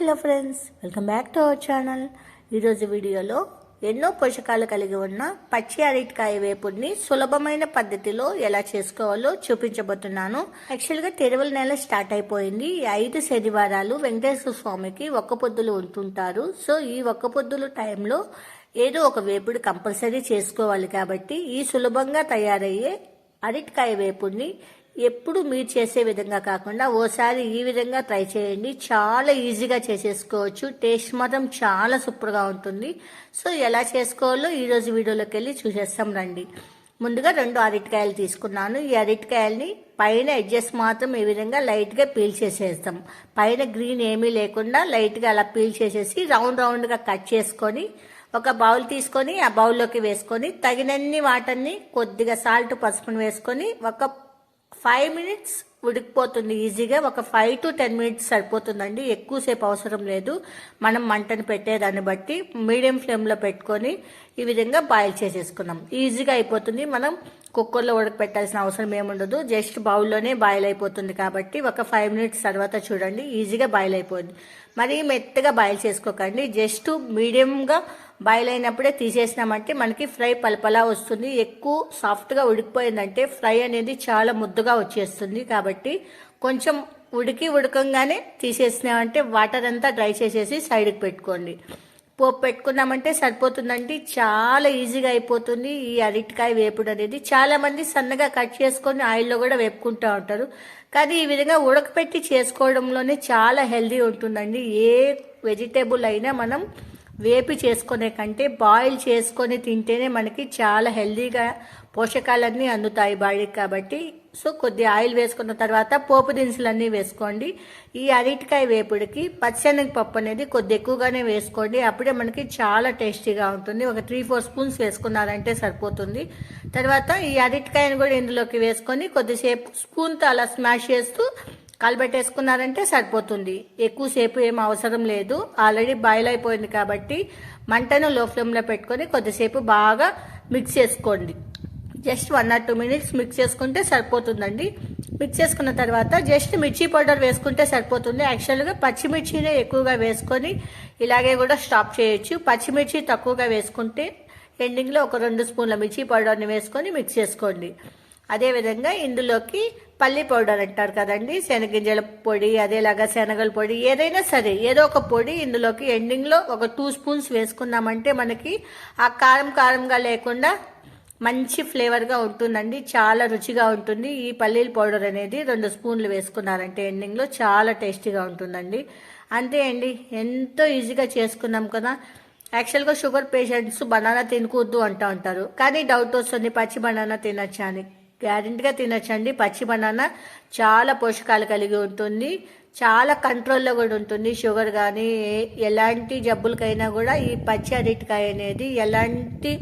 Hello friends welcome back to our channel. ఈరోజు వీడియోలో ఎన్నో పోషకాలు కలిగి ఉన్న పచ్చి అరటికాయ వేపుడిని సులభమైన పద్ధతిలో ఎలా చేసుకోవాలో చూపించబోతున్నాను. యాక్చువల్గా తెరవల నెల స్టార్ట్ అయిపోయింది. ఈ ఐదు శనివారాలు వెంకటేశ్వర స్వామికి ఒక్క పొద్దులు ఉంటుంటారు. సో ఈ ఒక్క పొద్దుల టైంలో ఏదో ఒక వేపుడు కంపల్సరీ చేసుకోవాలి కాబట్టి ఈ సులభంగా తయారయ్యే అరటికాయ వేపుడిని ఎప్పుడు మీరు చేసే విధంగా కాకుండా ఓసారి ఈ విధంగా ట్రై చేయండి. చాలా ఈజీగా చేసేసుకోవచ్చు. టేస్ట్ మాత్రం చాలా సూపర్గా ఉంటుంది. సో ఎలా చేసుకోవాలో ఈరోజు వీడియోలోకి వెళ్ళి చూసేస్తాం రండి. ముందుగా రెండు అరటికాయలు తీసుకున్నాను. ఈ అరటికాయల్ని పైన ఎడ్జెస్ మాత్రం ఈ విధంగా లైట్గా పీల్ చేసేస్తాం. పైన గ్రీన్ ఏమీ లేకుండా లైట్గా అలా పీల్ చేసేసి రౌండ్ రౌండ్గా కట్ చేసుకొని ఒక బౌల్ తీసుకొని ఆ బౌల్లోకి వేసుకొని తగినన్ని వాటర్ని కొద్దిగా సాల్ట్ పసుపుని వేసుకొని ఒక ఫైవ్ మినిట్స్ ఉడికిపోతుంది ఈజీగా. ఒక ఫైవ్ టు టెన్ మినిట్స్ సరిపోతుందండి. ఎక్కువసేపు అవసరం లేదు. మనం మంటను పెట్టేదాన్ని బట్టి మీడియం ఫ్లేమ్లో పెట్టుకొని ఈ విధంగా బాయిల్ చేసేసుకున్నాం ఈజీగా అయిపోతుంది. మనం కుక్కర్లో ఉడకపెట్టాల్సిన అవసరం ఏముండదు జస్ట్ బౌల్లోనే బాయిల్ అయిపోతుంది కాబట్టి ఒక ఫైవ్ మినిట్స్ తర్వాత చూడండి. ఈజీగా బాయిల్ అయిపోతుంది మరీ మెత్తగా బాయిల్ చేసుకోకండి. జస్ట్ మీడియంగా బాయిల్ అయినప్పుడే తీసేసినామంటే మనకి ఫ్రై పలపలా వస్తుంది. ఎక్కువ సాఫ్ట్గా ఉడికిపోయిందంటే ఫ్రై అనేది చాలా ముద్దుగా వచ్చేస్తుంది కాబట్టి కొంచెం ఉడికి ఉడకంగానే తీసేసినామంటే వాటర్ అంతా డ్రై చేసేసి సైడ్కి పెట్టుకోండి. పోపు పెట్టుకున్నామంటే సరిపోతుందండి. చాలా ఈజీగా అయిపోతుంది. ఈ అరటికాయ వేపుడు అనేది చాలామంది సన్నగా కట్ చేసుకొని ఆయిల్లో కూడా వేపుకుంటూ ఉంటారు. కానీ ఈ విధంగా ఉడకపెట్టి చేసుకోవడంలోనే చాలా హెల్దీ ఉంటుందండి. ఏ వెజిటేబుల్ అయినా మనం వేపి చేసుకునే కంటే బాయిల్ చేసుకొని తింటేనే మనకి చాలా హెల్దీగా పోషకాలన్నీ అందుతాయి బాడీకి కాబట్టి. సో కొద్ది ఆయిల్ వేసుకున్న తర్వాత పోపు దినుసులన్నీ వేసుకోండి. ఈ అరటికాయ వేపుడికి పచ్చనగ పప్పు అనేది కొద్ది ఎక్కువగానే వేసుకోండి. అప్పుడే మనకి చాలా టేస్టీగా ఉంటుంది. ఒక త్రీ ఫోర్ స్పూన్స్ వేసుకున్నారంటే సరిపోతుంది. తర్వాత ఈ అరటికాయను కూడా ఇందులోకి వేసుకొని కొద్దిసేపు స్పూన్తో అలా స్మాష్ చేస్తూ కలబెట్టేసుకున్నారంటే సరిపోతుంది. ఎక్కువసేపు ఏం అవసరం లేదు. ఆల్రెడీ బాయిల్ అయిపోయింది కాబట్టి మంటను లో ఫ్లేమ్లో పెట్టుకొని కొద్దిసేపు బాగా మిక్స్ చేసుకోండి. Just one or two minutes mix చేసుకుంటే సరిపోతుందండి. మిక్స్ చేసుకున్న తర్వాత జస్ట్ మిర్చి పౌడర్ వేసుకుంటే సరిపోతుంది. యాక్చువల్గా పచ్చిమిర్చినే ఎక్కువగా వేసుకొని ఇలాగే కూడా స్టాప్ చేయొచ్చు. పచ్చిమిర్చి తక్కువగా వేసుకుంటే ఎండింగ్లో ఒక రెండు స్పూన్ల మిర్చి పౌడర్ని వేసుకొని మిక్స్ చేసుకోండి. అదేవిధంగా ఇందులోకి పల్లి పౌడర్ అంటారు కదండి శనగింజల పొడి అదేలాగా శనగల పొడి ఏదైనా సరే ఏదో ఒక పొడి ఇందులోకి ఎండింగ్లో ఒక టూ స్పూన్స్ వేసుకున్నామంటే మనకి ఆ కారం కారంగా లేకుండా మంచి ఫ్లేవర్గా ఉంటుందండి చాలా రుచిగా ఉంటుంది. ఈ పల్లీల పౌడర్ అనేది రెండు స్పూన్లు వేసుకున్నారంటే ఎండింగ్లో చాలా టేస్టీగా ఉంటుందండి. అంతే అండి ఎంతో ఈజీగా చేసుకున్నాం కదా. యాక్చువల్గా షుగర్ పేషెంట్స్ బనానా తినకూడదు అంటూ ఉంటారు కానీ డౌట్ వస్తుంది పచ్చి బనానా తినచ్చా అని. గ్యారెంటీగా తినచ్చండి. పచ్చి బనానా చాలా పోషకాలు కలిగి ఉంటుంది. చాలా కంట్రోల్లో కూడా ఉంటుంది షుగర్ కానీ ఎలాంటి జబ్బులకైనా కూడా ఈ పచ్చి అరటికాయ అనేది ఎలాంటి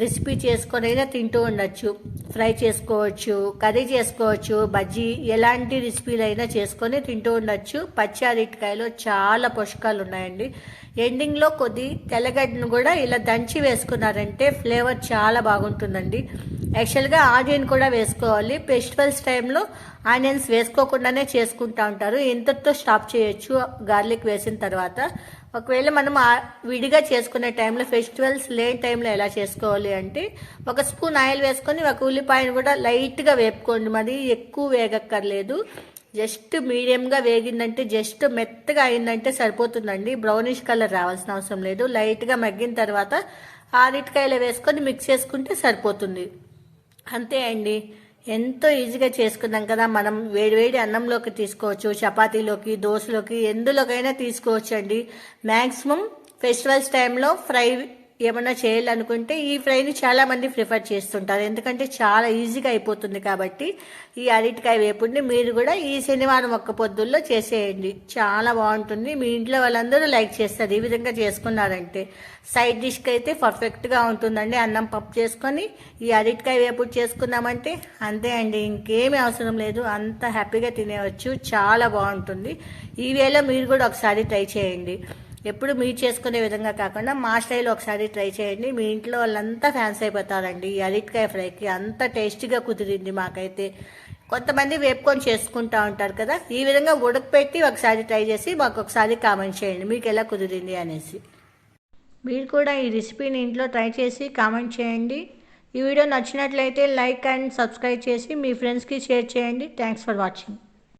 రెసిపీ చేసుకొని అయినా తింటూ ఉండొచ్చు. ఫ్రై చేసుకోవచ్చు కర్రీ చేసుకోవచ్చు బజ్జీ ఎలాంటి రెసిపీలు అయినా చేసుకొని తింటూ ఉండొచ్చు. పచ్చి అరటికాయలో చాలా పోషకాలు ఉన్నాయండి. ఎండింగ్లో కొద్ది తెల్లగడ్డను కూడా ఇలా దంచి వేసుకున్నారంటే ఫ్లేవర్ చాలా బాగుంటుందండి. యాక్చువల్గా ఆనియన్ కూడా వేసుకోవాలి. ఫెస్టివల్స్ టైంలో ఆనియన్స్ వేసుకోకుండానే చేసుకుంటూ ఉంటారు. ఇంతటితో స్టాప్ చేయొచ్చు గార్లిక్ వేసిన తర్వాత. ఒకవేళ మనం విడిగా చేసుకునే టైంలో ఫెస్టివల్స్ లేని టైంలో ఎలా చేసుకోవాలి అంటే ఒక స్పూన్ ఆయిల్ వేసుకొని ఒక ఉల్లిపాయను కూడా లైట్గా వేపుకోండి. మరి ఎక్కువ వేగక్కర్లేదు. జస్ట్ మీడియంగా వేగిందంటే జస్ట్ మెత్తగా అయిందంటే సరిపోతుందండి. బ్రౌనిష్ కలర్ రావాల్సిన అవసరం లేదు. లైట్గా మగ్గిన తర్వాత ఆరిటికాయలు వేసుకొని మిక్స్ చేసుకుంటే సరిపోతుంది. అంతే అండి. ఎంతో ఈజీగా చేసుకున్నాం కదా మనం. వేడివేడి అన్నంలోకి తీసుకోవచ్చు చపాతీలోకి దోశలోకి ఎందులోకైనా తీసుకోవచ్చు అండి మ్యాక్సిమం ఫెస్టివల్స్ టైంలో ఫ్రై ఏమన్నా చేయాలనుకుంటే ఈ ఫ్రైని చాలా మంది ప్రిఫర్ చేస్తుంటారు. ఎందుకంటే చాలా ఈజీగా అయిపోతుంది కాబట్టి ఈ అరటికాయ వేపుడిని మీరు కూడా ఈ శనివారం ఒక్క పొద్దుల్లో చేసేయండి. చాలా బాగుంటుంది. మీ ఇంట్లో వాళ్ళందరూ లైక్ చేస్తారు. ఈ విధంగా చేసుకున్నారంటే సైడ్ డిష్కి అయితే పర్ఫెక్ట్గా ఉంటుందండి. అన్నం పప్పు చేసుకొని ఈ అరటికాయ వేపుడు చేసుకున్నామంటే అంతే అండి. ఇంకేమీ అవసరం లేదు. అంత హ్యాపీగా తినేవచ్చు చాలా బాగుంటుంది. ఈ వేళ మీరు కూడా ఒకసారి ట్రై చేయండి. ఎప్పుడు మీరు చేసుకునే విధంగా కాకుండా మా స్టైల్ ఒకసారి ట్రై చేయండి. మీ ఇంట్లో వాళ్ళంతా ఫ్యాన్స్ అయిపోతారండి. ఈ అరటికాయ ఫ్రైకి అంత టేస్టీగా కుదిరింది మాకైతే. కొంతమంది వేపుకొని చేసుకుంటా ఉంటారు కదా. ఈ విధంగా ఉడకపెట్టి ఒకసారి ట్రై చేసి మాకు ఒకసారి కామెంట్ చేయండి. మీకు ఎలా కుదిరింది అనేసి. మీరు కూడా ఈ రెసిపీని ఇంట్లో ట్రై చేసి కామెంట్ చేయండి. ఈ వీడియో నచ్చినట్లయితే లైక్ అండ్ సబ్స్క్రైబ్ చేసి మీ ఫ్రెండ్స్కి షేర్ చేయండి. Thanks for watching